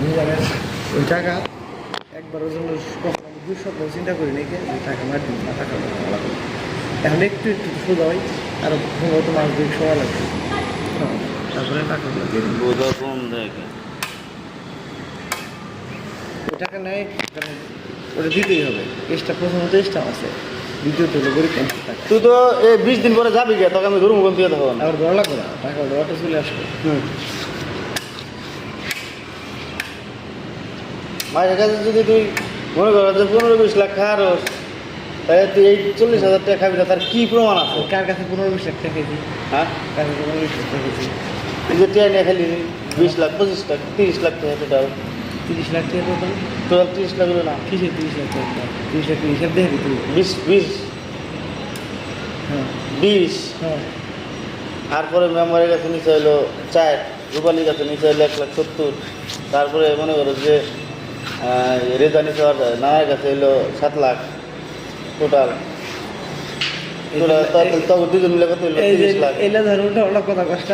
ওই টাকা একবারের জন্য কখনো আমি দুই চিন্তা করি নাকি টাকা মার দিন না টাকা এখন একটু একটু সোজা হয় আর সম্ভবত মাস দুই সময় লাগবে। হ্যাঁ, তারপরে দেখে ওই টাকা নেয় কারণ ওটা দিতেই হবে। এক্সট্রা প্রথমত এক্সট্রা আছে দ্বিতীয়ত হলো গরিব মানুষের টাকা। তুই তো এই বিশ দিন পরে যাবি গে তোকে আমি ধরুন দিয়ে তখন আবার ভালো লাগবে না টাকা অটো চলে আসবে। হুম। মায়ের কাছে যদি তুই মনে করো যে পনেরো বিশ লাখ খাওয়ারস তাহলে তুই এই চল্লিশ হাজার টাকা খাবি না তার কি প্রমাণ আছে? কার কাছে পনেরো বিশ লাখ টাকা খেয়েছি হ্যাঁ? কার কাছে পনেরো বিশ লাখ টাকা খেয়েছি তুই যে টিয়া নিয়ে খালি বিশ লাখ পঁচিশ লাখ তিরিশ লাখ টাকা টোটাল তিরিশ লাখ টাকা টোটাল টোটাল তিরিশ লাখ হলো না? কিসের তিরিশ লাখ টাকা? তিরিশ লাখ টাকা হিসাব দেখবি তুই। বিশ বিশ। হ্যাঁ। বিশ। হ্যাঁ। তারপরে মেম্বারের কাছে নিচে হলো চার রূপালির কাছে নিচে হলো এক লাখ সত্তর। তারপরে মনে করো যে আহ, রেজা নিচে আর নানার কাছে হলো সাত লাখ টোটাল দুজন মিলে কত লাখ। এলে ধর উল্টা উল্টা কথা কষ্ট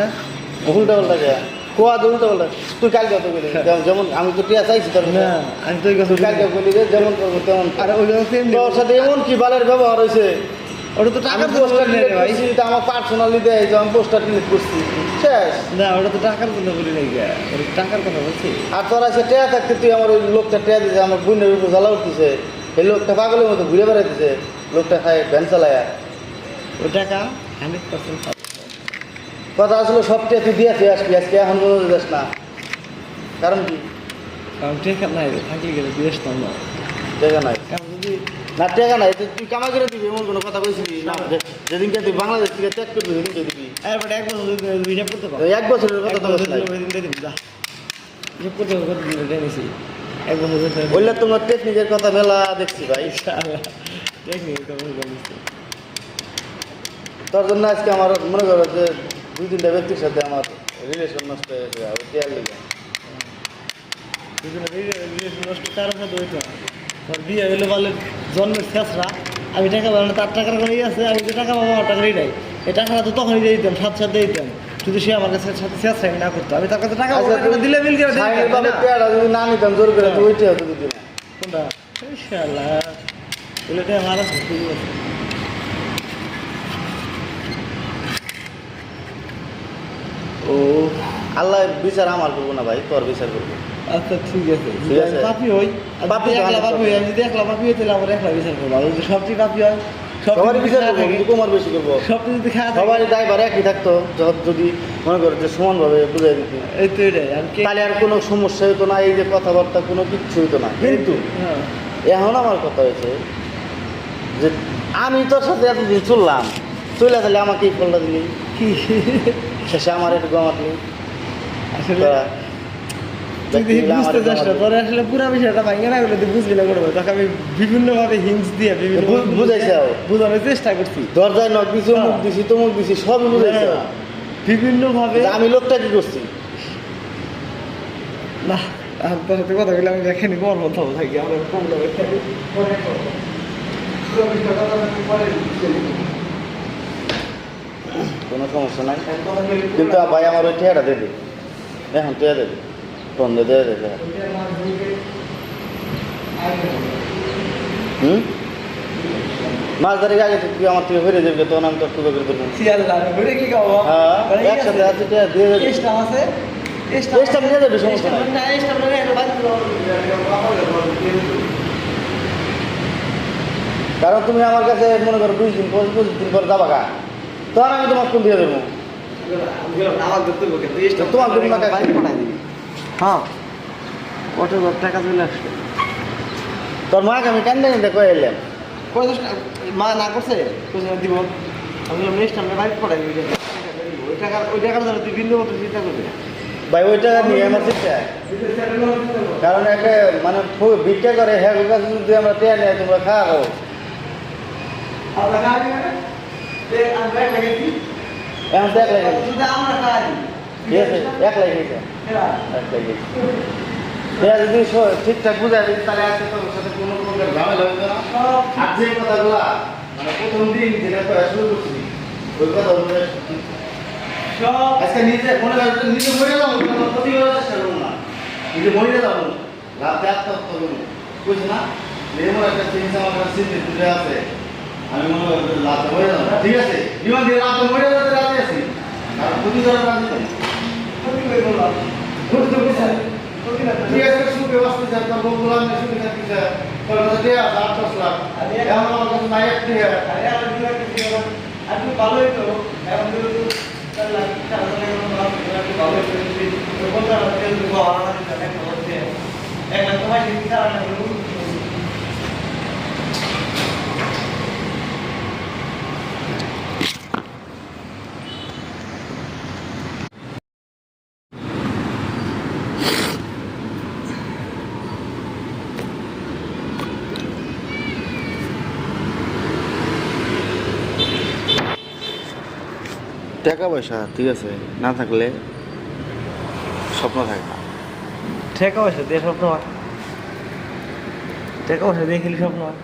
উল্টা পাল্টা যায় কোয়া তো উল্টা পাল্টা। তুই কালকে কত গেলি যেমন আমি তো টিয়া চাইছি তোর না আমি তো তুই কালকে বলি যেমন করব তেমন আর ওই সাথে এমন কি বালের ব্যবহার হয়েছে ওটা তো টাকার পোস্টার জন্য বলি ডিলিট না ভাই। তা আমার পার্সোনালি দেয় যে আমি পোস্টার ডিলিট করছি। শেষ। না ওটা তো টাকার জন্য বলি নাই গা। ওটা টাকার কথা বলছি। আর তোরা সে টেয়া থাকতে তুই আমার ওই লোকটা টেয়া দিছে আমার বোনের উপর জ্বালা উঠতেছে। এই লোকটা পাগলের মতো ঘুরে বেড়াইতেছে। লোকটা খায় ভ্যান চালায়। ওই টাকা হান্ড্রেড পার্সেন্ট কথা আসলে সব টেয়া তুই দিয়ে আসবি আজকে এখন পর্যন্ত যাস না। কারণ কি? কারণ টাকা নাই থাকলে গেলে দিয়ে আসতাম না। টেকা নাই। না টেকা নাই তুই কামাই করে দিবি এমন কোনো কথা কইছিলি? না যেদিনকে তুই বাংলাদেশ থেকে ত্যাগ করবি সেদিনকে দিবি। এরপরে এক বছর হিসাব করতে পারো এক বছরের কথা তো। হিসাব করতে পারো কত দিন এটা নিছি? এক বছর বললে তোমার টেকনিকের কথা মেলা দেখছি ভাই। ইনশাআল্লাহ। টেকনিক তো বুঝলাম বুঝতে তোর জন্য আজকে আমার মনে করো যে দুই তিনটা ব্যক্তির সাথে আমার রিলেশন নষ্ট হয়ে গেছে লেগে রিলেশন নষ্ট কারও সাথে হইতো তোর বিয়ে হইলে বলে জন্মের শেষরা আমি টাকা পাবো না তার টাকার করেই আছে আমি যে টাকা পাবো আমার টাকারই নাই। এই টাকাটা তো তখনই দিয়ে দিতাম সাথে সাথে দিতাম। যদি সে আমার কাছে সাথে শেষ আমি না করতো আমি তার কাছে টাকা আচ্ছা, দিলে মিল করে? যদি না নিতাম জোর করে তুই ওই টেয়ার তো দিতি না কোনটা ইনশাআল্লাহ এগুলো আমার আছে ও আল্লাহ বিচার আমার করব না ভাই তোর বিচার করব। আচ্ছা ঠিক আছে। পাপি হই। পাপী একলা পাপি হই আমি যদি একলা পাপি হই তাহলে আমার একলা বিচার করব। আর যদি সবচেয়ে পাপি হয় সবারই বিচার করব থাকে, কিন্তু কুমার বেশি করব। সবচেয়ে যদি সবারই দায়ভার একই থাকতো যদি মনে করো যে সমানভাবে বুঝাই দিতি। এই তো এটাই আর কে তাহলে আর কোনো সমস্যা হতো না এই যে কথাবার্তা কোনো কিচ্ছু হতো না। কিন্তু হ্যাঁ। এখন আমার কথা হয়েছে যে আমি তোর সাথে এতদিন চললাম চলে তাহলে আমাকে এই ফলটা দিলি। কি? শেষে আমার একটু গমাতলি আসলে তোরা তুই দেখলি দেখি আমার বুঝতে চাস না আসলে পুরো বিষয়টা ভাঙে না গেলে তুই বুঝবি না করব আমি বিভিন্নভাবে হিংস দিয়ে বিভিন্ন বোঝানোর চেষ্টা করছি। দরজায় নখ দিছি। দিছি তমুক হ্যাঁ, বিভিন্নভাবে আমি লোকটা কি করছি? না সাথে কথা বলে আমি দেখেনি কর মতো থাকি আমরা কম। কোনো সমস্যা নাই। কিন্তু ভাই আমার ওই ঠেয়াটা দেবে। এখন ঠেয়া দে হুম? মাছ ধরে আগে তুই আমার থেকে ফিরে যাবি তখন আমি তোর টুকো করে দেবো। কি খাব? হ্যাঁ একসাথে আছে, দিয়ে দেবে এক্সট্রা নিয়ে যাবি, সমস্যা নাই। কারণ তুমি আমার কাছে মনে করো দুই দিন পর পঁচিশ দিন পর যাবা গা। তখন আমি তোমার ফোন দিয়ে দেবো। তোমার জন্য হ্যাঁ। কত টাকা চলে আসবে তোর মাকে আমি কান্দে কান্দে কয়ে এলাম কয় মা না করছে? দিব। আমি নেক্সট আমরা বাইরে পড়াই ওই টাকা ওই টাকার জন্য তুই বিন্দু মতো চিন্তা করবি ভাই ওই টাকা নিয়ে আমার চিন্তা। কারণ একটা মানে ভিক্ষা করে হ্যাঁ যদি আমরা টেয়া নেই তোমরা আমরা এক লাগে এখন তো এক লাগে এক যদি ঠিকঠাক বুঝাই দিস তাহলে আজকে তোর সাথে কোনো প্রকার ঝামেলা হইতো না আর যে কথাগুলা মানে প্রথম দিন যেটা করা শুরু করছি ওই কথা আজকে নিজে মনে নিজে মরে যাব ক্ষতি করার চেষ্টা করব না যে মহিলা যাব রাতে আত্মহত্যা করব বুঝছি না যে একটা জিনিস আমার কাছে দূরে আছে আমি মনে করি রাতে মরে যাব ঠিক আছে বিমান দিয়ে রাতে মরে যাতে রাতে আছি আর ক্ষতি করার রাজি নেই ক্ষতি তো বুঝছেন ঠিক আছে সুখে বাঁচতে চান তার বন্ধুরা আমি সুখে থাকতে চাই তোর কাছে দেয়া আছে আট দশ লাখ এখন আমার কাছে নাই একটি আপনি ভালোই তো এখন যদি চার লাখ চার লাখ ভালোই তো যদি পঞ্চাশ লাখ তেল দিব আমার এক হচ্ছে এক লাখ তোমার ঠিক চার লাখ টাকা পয়সা ঠিক আছে? না থাকলে স্বপ্ন থাকে না। টাকা পয়সা দিয়ে স্বপ্ন হয়। টাকা পয়সা দিয়ে খেলি স্বপ্ন হয়।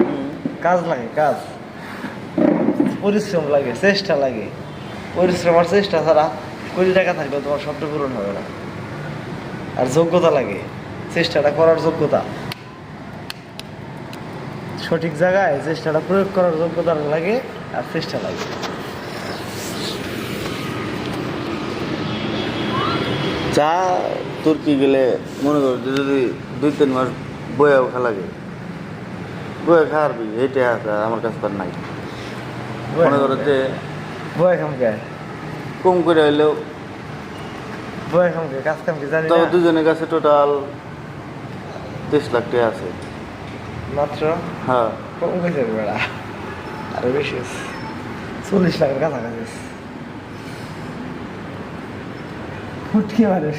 কাজ লাগে কাজ। পরিশ্রম লাগে চেষ্টা লাগে। পরিশ্রম আর চেষ্টা ছাড়া কোটি টাকা থাকলেও তোমার স্বপ্ন পূরণ হবে না। আর যোগ্যতা লাগে চেষ্টাটা করার যোগ্যতা। সঠিক জায়গায় চেষ্টাটা প্রয়োগ করার যোগ্যতা লাগে আর চেষ্টা লাগে। চা তুর্কি গেলে মনে করো যে যদি দুই তিন মাস বইয়াও খা লাগে। বয়ে খাওয়ারবি এইটা আছে আমার কাছে তার নাই। মনে করো যে বয় কে কম করে হইলেও বয় কে কাজ কাম জানি তো না। দুজনের কাছে টোটাল তেইশ লাখ টাকা আছে। মাত্র? হ্যাঁ। কম গেছে বেড়া। আরও বেশি চল্লিশ লাখের কাছাকাছি ফুটকি মারে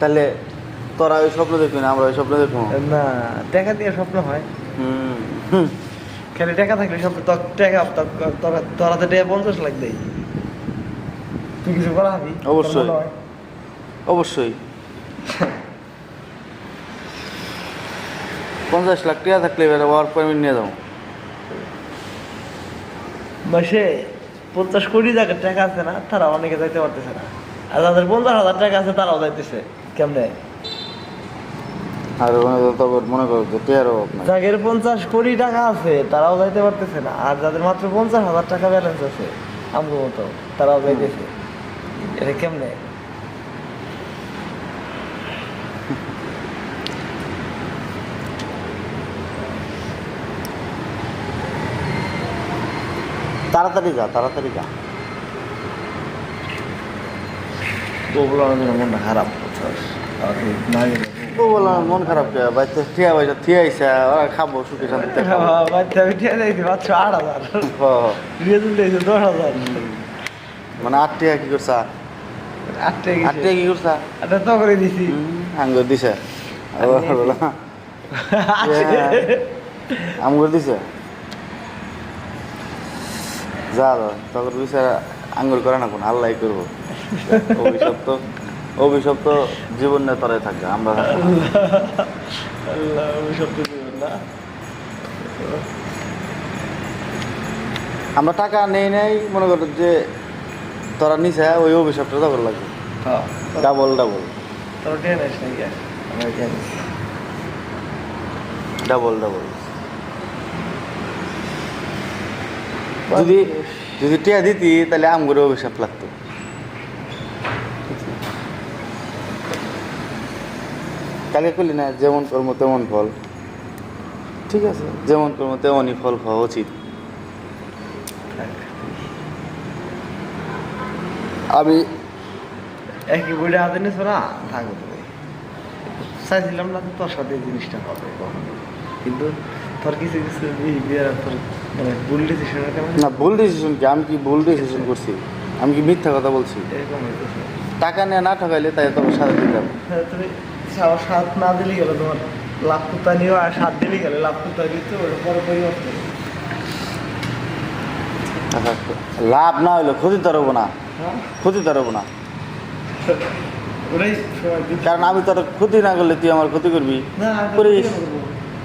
তাহলে তোরা ওই স্বপ্ন দেখবি না আমরা ওই স্বপ্ন দেখব? না টাকা দিয়ে স্বপ্ন হয়। হুম। খালি টাকা থাকলে স্বপ্ন টাকা তোরা তোরা তো টাকা পঞ্চাশ লাখ দেই। তুই কিছু করা হবি অবশ্যই। অবশ্যই। পঞ্চাশ লাখ টাকা থাকলে এবার ওয়ার্ক পারমিট নিয়ে যাব। মাসে পঞ্চাশ কোটি টাকার টাকা আছে না তারা অনেকে যাইতে পারতেছে না। আর যাদের পঞ্চাশ হাজার টাকা আছে তারাও যাইতেছে। কেমনে? আর ওখানে মনে করো যে টেয়ার অভাব নাই। যাদের পঞ্চাশ কোটি টাকা আছে তারাও যাইতে পারতেছে না। আর যাদের মাত্র পঞ্চাশ হাজার টাকা ব্যালেন্স আছে আমগো মতো তারাও যাইতেছে। এটা কেমনে? তাড়াতাড়ি যা তাড়াতাড়ি যা। আমাদের মনটা খারাপ ও বললাম মন খারাপ কে? বাচ্চা ঠিয়া পয়সা ঠিয়া আইসা ওরা খাব সুখে শান্তিতে খাব। বাচ্চা আমি ঠিক আছে মাত্র আট হাজার। রেজাল্ট দিয়েছে দশ হাজার। মানে আট টাকা কি করছা? আটটা আট টাকা কি করছা? আটটা তো করে দিছি। আঙ্গ দিছে। বলো দিছে। যা তখন বিচার আঙ্গুর করে না কোন আল্লাহ করব। অভিশপ্ত অভিশপ্ত জীবন নিয়ে তরাই থাকবে আমরা আল্লাহ না। আমরা টাকা নেই নেই মনে করো যে তোরা নিছে ওই অভিশাপটা তখন লাগবে। হ্যাঁ। Double double. তোর ডাবল ডাবল। যদি যদি টিয়া দিতি, তাহলে আমগুলো অভিশাপ লাগতো। কালকে করলি না, যেমন কর্ম তেমন ফল। ঠিক আছে, যেমন কর্ম তেমনই ফল পাওয়া উচিত। আমি একই বইটা হাতে নিছো না? থাকো তুমি। চাইছিলাম না তোর সাথে জিনিসটা হবে কিন্তু তোর কিছু কিছু বিহেভিয়ার তোর মানে ভুল ডিসিশনের কারণে? না ভুল ডিসিশন কি? আমি কি ভুল ডিসিশন করছি? আমি কি মিথ্যা কথা বলছি? এরকম হইতেছে। টাকা নিয়ে না ঠকাইলে তাই তোমার সাথে দিতাম হ্যাঁ, তুমি সাত না দিলে গেল তোমার। লাভ কুত্তা নিয়েও আর সাত দিলে গেলে লাভ কুত্তা দিতে ওর পরে পরিবর্তন। লাভ না হইলে ক্ষতি তো হব না। হ্যাঁ? ক্ষতি তো হব না। কারণ আমি তোর ক্ষতি না করলে তুই আমার ক্ষতি করবি? না করিস।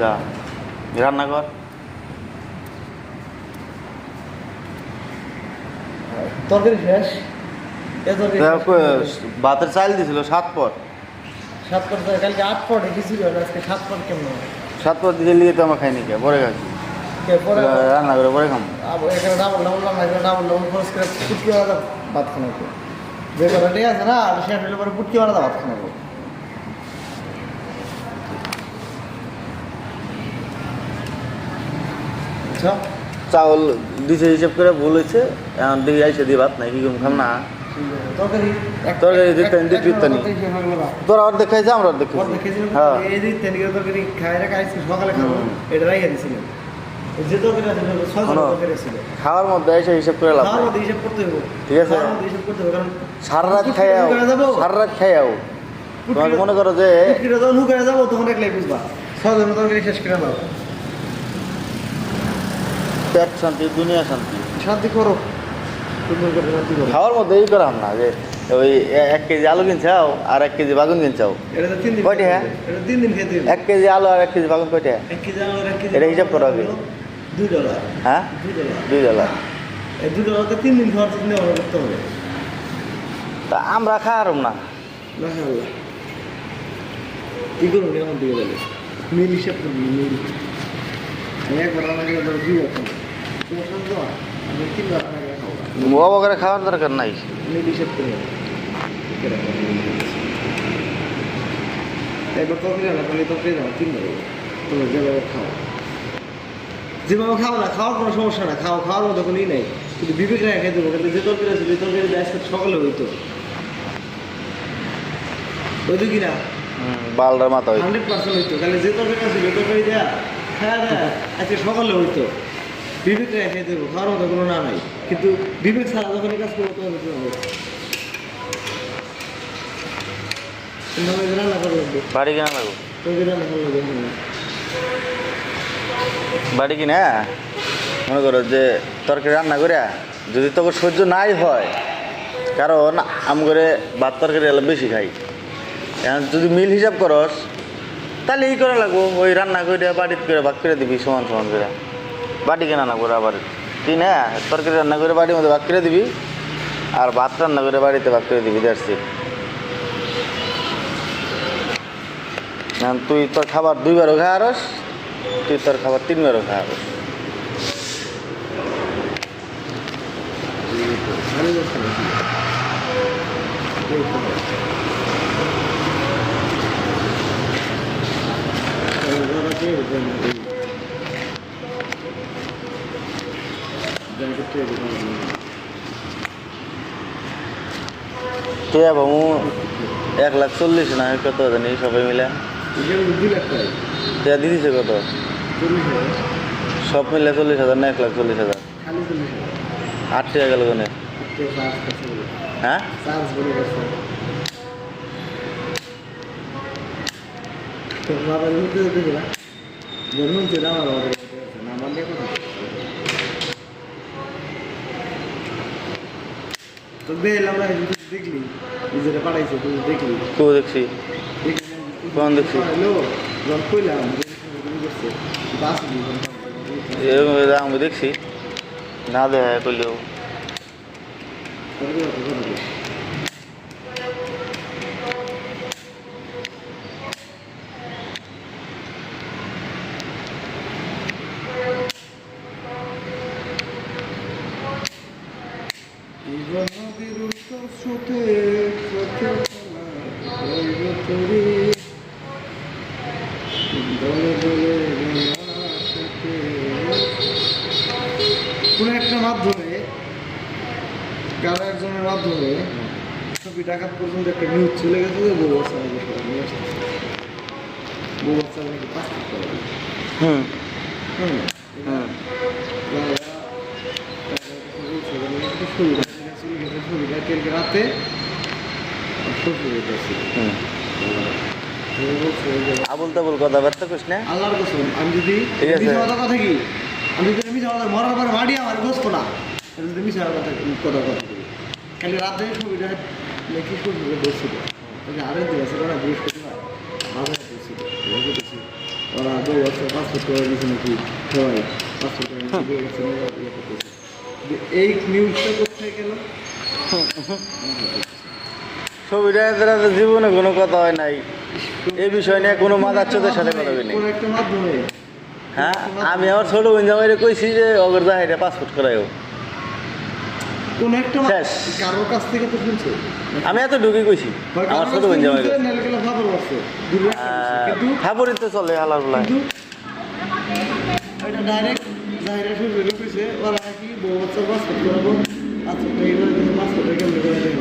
যা। রান্না কর তরকারি শেষ। ভাতের চাল দিছিল সাত পর সাত তো কালকে আট আজকে সাত কেমন? সাত দিলে তো আমার খাইনি কে পরে খাচ্ছি। রান্না করে পরে খাম এখানে ডাবল ডাবল রান্না এখানে ডাবল ডাবল খরচ করে পুটকি আলাদা ভাত খানা তো যে কথা ঠিক আছে না শেষ হলে পরে পুটকি আলাদা ভাত খানা আচ্ছা। চাউল দিছে হিসেব করে ভুল হয়েছে এখন দিকে আইসে দিয়ে ভাত নাই কি খাম না। তরকারি। তোরা অর্ধেক খাইছে আমরা অর্ধেক খাইছি হ্যাঁ। তরকারি খাই সকালে খাব। এটা রাইয়া দিছিলাম। খাওয়ার মধ্যে এসে হিসেব করে লাভ ঠিক আছে। সারা রাত খাইয়াও সারা রাত খাইয়াও তোমার মনে করো যে যাব তখন শেষ করে পেট শান্তি দুনিয়া শান্তি। শান্তি করো। সুন্দর করে শান্তি করো। খাওয়ার মধ্যে এই করাম না যে ওই এক কেজি আলু কিনছাও আর এক কেজি বাগুন কিনছাও। কয়টি, হ্যাঁ? হবে। এক কেজি আলু আর এক কেজি বাগুন কয়টা? কেজি এটা হিসাব করো। হলো দুই ডলার। হ্যাঁ? দুই ডলার। দুই ডলারকে তিন দিন খাওয়ার জন্য অর্ডার করতে হবে। তা আমরা খাওয়ারম না। কি মিল হিসাব করবি মিল। একবার দুই অবকারে খাওয়ার দরকার নাই। যেভাবে খাও না খাওয়ার কোনো সমস্যা না খাও খাওয়ার মতো কোনো ই নাই। কিন্তু বিবেক খেতে দেবো কিন্তু যে তরকারি আছে যে তরকারি আজকে সকালে হইতো। হইতো কি না? হুম, বালটার মাথা হইছে। হান্ড্রেড পার্সেন্ট হইতো। তাহলে যে তরকারি আছে যে তরকারি দেয়া হ্যাঁ হ্যাঁ আজকে সকালে হইতো। বিবেক রেখে দেবো কোনো না নাই। কিন্তু বিবেক ছাড়া যখন কাজ করব তখন রান্না করে বাড়ি কিনা লাগবো তরকারি রান্না লাগবে বাড়ি কিনা মনে করো যে তরকারি রান্না করে যদি তোকে সহ্য নাই হয় কারণ আম করে ভাত তরকারি এলে বেশি খাই। এখন যদি মিল হিসাব করস তাহলে এই করা লাগবো ওই রান্না করে বাড়িতে করে ভাগ করে দিবি সমান সমান করে। বাড়ি কেনা না করে আবার তুই না তরকারি রান্না করে বাড়ির মধ্যে ভাগ করে দিবি আর ভাত রান্না করে বাড়িতে ভাগ করে দিবি দেখছি তুই তোর খাবার দুইবারও খাওয়ারস তুই তোর খাবার তিনবারও খাওয়ারস ভালো করতে হবে কে বাবু? এক লাখ চল্লিশ না? কত জানি সবাই মিলে। কে দিদিছে কত? সব মিলে চল্লিশ হাজার না এক লাখ চল্লিশ হাজার? আট টাকা গেল কোনে? হ্যাঁ বলে গেছে তো বাবা নিতে যেতে দিলা ধরুন যে আমার অর্ডার করতে গেছে না আমার দিয়ে কথা তো বেল আমরা দেখলি নিজেরা পাঠাইছে তুই দেখলি। কেউ দেখছি। কোন দেখছি? হ্যালো যখন কইলাম আমি না দেখা করলেও কোনো একটা মাধ্যমে কারও একজনের মাধ্যমে ছবি ডাকাত পর্যন্ত একটা নিউজ চলে গেছে যে বউ বাচ্চা নাকি সবাই নিয়ে আসতেছে বউ বাচ্চা নাকি পাসপোর্ট করা। লাগে। হুম। হুম হুম রাতে শ্বশুর হইতেছে হুম সে বলছে যে আবুল তাবুল কথা ব্যর্থ করিস না? আল্লাহর কসম আমি যদি কথা কথা কি? আমি যদি কথা মরার পরে মাটি আমার বসবো না। কথা কথা কথা বলি। খালি রাতে ছবিটা নাকি দিন ওরা বৃহস্পতিবার বাজারে ওরা দু বছর পাসপোর্ট করে দিয়েছে নাকি সবাই। পাসপোর্ট করে ইয়ে করতেছে। এই নিউজটা কোথায় গেল? ছবিটা এদের জীবনে কোনো কথা হয় নাই। এই বিষয় নিয়ে কোনো মাদাচ্ছদের সাথে কথা বলি হ্যাঁ আমি আমার ছোট বোন জামাইরে কইছি যে অগর জাহাইরে পাসপোর্ট করাইও কোন একটা শেষ। কারোর কাছ থেকে তো শুনছে? আমি এত ঢুকি কইছি। আমার ছোট বোন তো চলে হালার কিন্তু এটা ডাইরেক্ট জাহিরা শুরু কইছে ওরা নাকি বউ বাচ্চা পাসপোর্ট করাবো আচ্ছা তো এইবার কিছু পাসপোর্ট কেমন করে দেবো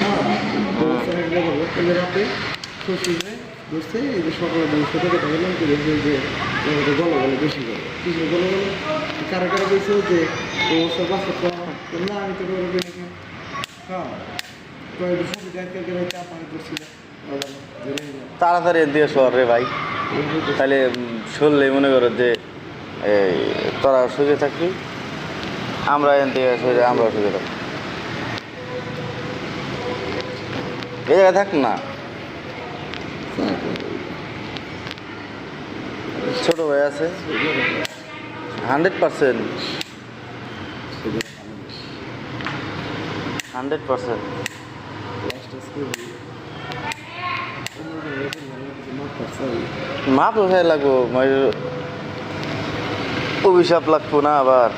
হ্যাঁ বউ বাচ্চা রাতে এই যে সকালে বউ সাথে কথা বললাম করে যে যে আমাদের গলো গলো বেশি গলো কিছু গলো গলো কারা কারা কইছে যে বউ বাচ্চা পাসপোর্ট করা না আমি তো করব নাকি হ্যাঁ তাড়াতাড়ি দিয়ে শহর রে ভাই। তাহলে শুনলে মনে করো যে, এই, তোরা সুখে থাকবি, আমরা এন থেকে সুখে আমরা সুখে থাকব। এই জায়গায় থাক না। ছোট ভাই আছে। Hundred percent. Hundred percent. মাপ উঠাই লাগবো অভিশাপ লাগবো না আবার।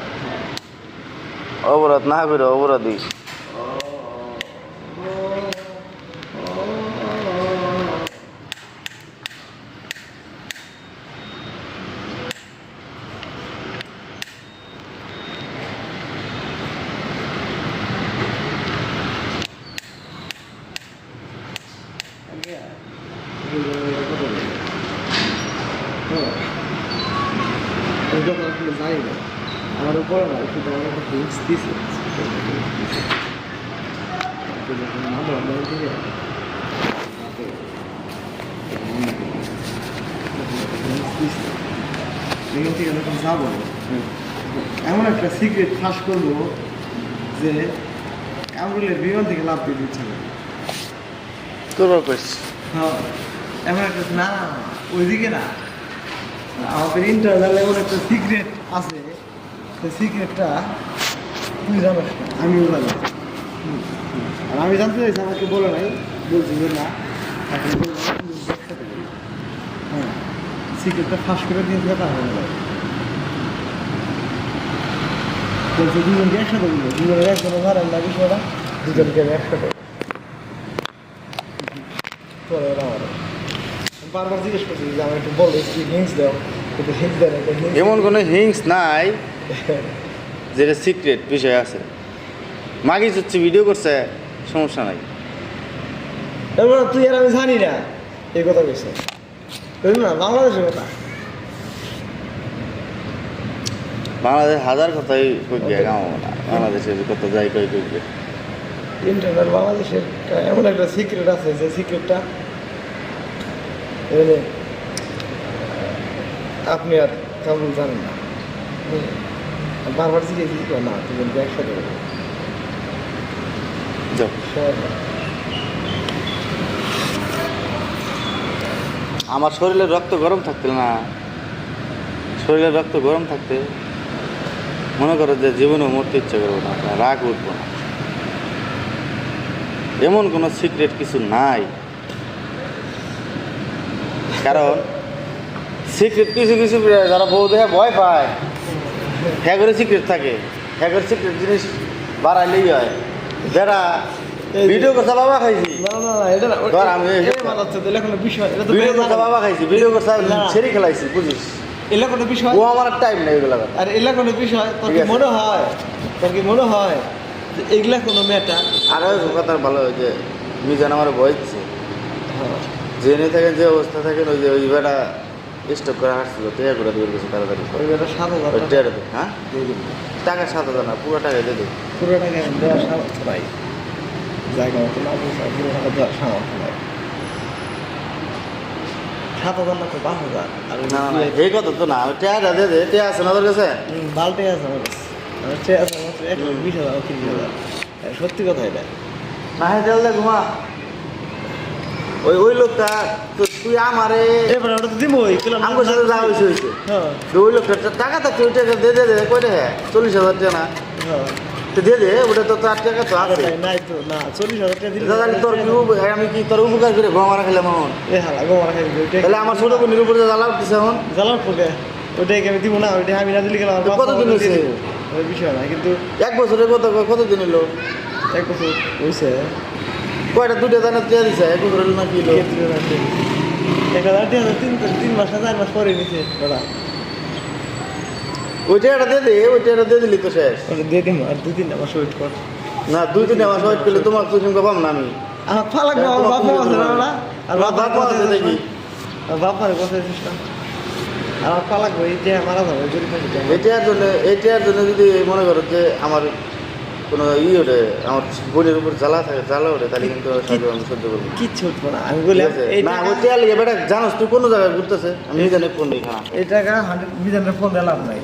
অবরোধ না করে অবরোধই যখন আসলে যাই না আমার উপরে না শুধু আমার একটা হিংস দিছে। এখান থেকে যখন যাব। এমন একটা সিক্রেট ফাঁস করব যে কামরুলের বিমান থেকে লাভ দিচ্ছে না করবার করছি হ্যাঁ এমন একটা না ওইদিকে না আমাদের ইন্টারনাল এমন একটা সিক্রেট আছে সিক্রেটটা তুই জানাস না। আমিও জানি। হুম, হুম। আর আমি জানতে চাইছি আমাকে বলে নাই বলছি যে না এখন বলব একসাথে বলি। হ্যাঁ সিক্রেটটা ফাঁস করে দিয়েছে তা হবে না বলছে দুজনকে একসাথে বলব। দুজনের একজনে দুজনকে একসাথে। পরে ওরা বারবার জিজ্ঞেস করছি যে আমার একটু বলো একটু হিংস দাও। কিন্তু হিংস দেয় না এমন কোনো হিংস নাই। যেটা সিক্রেট বিষয় আছে। মাগি হচ্ছে ভিডিও করছে সমস্যা নাই। তুই আর আমি জানি না এই কথা কইছে। না? বাংলাদেশের কথা। বাংলাদেশ হাজার কথাই কইবে গাঁও বাংলাদেশের কত যাই কই কইবে। ইন্টারনেট বাংলাদেশের এমন একটা সিক্রেট আছে যে সিক্রেটটা আপনি আর কামরুল জানেন না। বারবার জিজ্ঞেস দিচ্ছি না তুমি একসাথে বলো। যাও সময় নেই। আমার শরীরের রক্ত গরম থাকতে না। শরীরের রক্ত গরম থাকতে মনে করো যে জীবনে মরতে ইচ্ছে করব না রাগ উঠবো না। এমন কোনো সিক্রেট কিছু নাই। কারণ সিক্রেট কিছু কিছু যারা বউ ভয় পায়। হ্যাঁ করে সিক্রেট থাকে। হ্যাঁ করে সিক্রেট জিনিস বাড়াইলেই হয়। যারা ভিডিও কথা বাবা খাইছি। ধর আমি ভিডিও বাবা খাইছি ভিডিও কথা। ছেড়ে খেলাইছি বুঝিস? এলা কোনো বিষয়? ও আমার টাইম নেই এগুলো আর এলা কোনো বিষয়? তোর কি। মনে হয়? তোর কি মনে হয় যে এগুলা কোনো ম্যাটার আর কথা ভালো যে মিজান আমার ভয় দিচ্ছে জেনে থাকেন যে অবস্থা থাকেন ওই যে ওই বেটা স্টক করে হাঁটছিল টেয়া করে। দিয়ে গেছে তাড়াতাড়ি টেয়াটা দে হ্যাঁ? টাকা সাত হাজার না পুরো টাকা দিয়ে দে। পুরো টাকা দেওয়ার সামর্থ্য নাই জায়গা মতো না পুরো টাকা দেওয়ার সামর্থ্য নাই সাত হাজার না তো পাঁচ হাজার। আর না না এই কথা তো না ওই টেয়ারটা দে দে টেয়া আছে না তোর কাছে? হুম, আছে আমার কাছে। আমার আছে মাত্র বিশ হাজার তিরিশ হাজার। সত্যি কথা এটা। না তেল ঘুমা। ওই ওই লোকটা তো তুই আমারে এবারে ওটা তো দিবো ওই কিলো আমার সাথে যা হয়েছে হয়েছে। হ্যাঁ। তো ওই লোকটা টাকা থাকছে ওই টাকা দে দে দে কয়টা হ্যাঁ চল্লিশ হাজার টাকা না। হ্যাঁ। তো দে দে ওটা তো তার টাকা তো আছে। নাই তো না চল্লিশ হাজার টাকা দিলে দাদা তোর কি আমি কি তোর উপকার করে ঘুমা মারা খেলাম এখন? এ হালা গো মারা খাই তাহলে আমার ছোট বোনের উপরে জ্বালা উঠতেছে এখন। জ্বালার পোকে ওইটাই আমি দিব না ওইটাই আমি না দিলে গেলাম আমার তো বাপ কত দিন ওটা হয়েছে? বিষয় না কিন্তু এক বছরে কত কত দিন এলো এক বছর হয়েছে কয়টা দুটো দানা চেয়ে দিছে? এক বছর না কি না তো। এক হাজার তিন হাজার তিন তিন মাস না চার মাস পরে নিছে ওরা ওই টাকাটা দিয়ে দে ওই টাকাটা দিয়ে দিলি তো শেষ। ওটা দিয়ে দিম আর দুই তিন মাস ওয়েট কর। না দুই তিন মাস ওয়েট করলে তোমার তুই সঙ্গে পাবো না আমি। আমার ফালাক আমার বাপ আছে না? আর বাপ আছে দেখি। আর বাপ মারে কথা না। আর আমার ফালাক বই যে মারা যাবে থাকি এটার জন্য এটার জন্য যদি মনে করো যে আমার কোনো ই ওঠে আমার বোনের উপর জ্বালা থাকে জ্বালা ওঠে তাহলে কিন্তু আমি সহ্য করব কিচ্ছু উঠবো না। আমি বলি না ওই টেয়ার বেটা জানোস তুই কোনো জায়গায় ঘুরতেছে? আমি জানি ফোন দিই খানা। এই টাকা হান্ড্রেড মিজানের ফোন দিলাম নাই।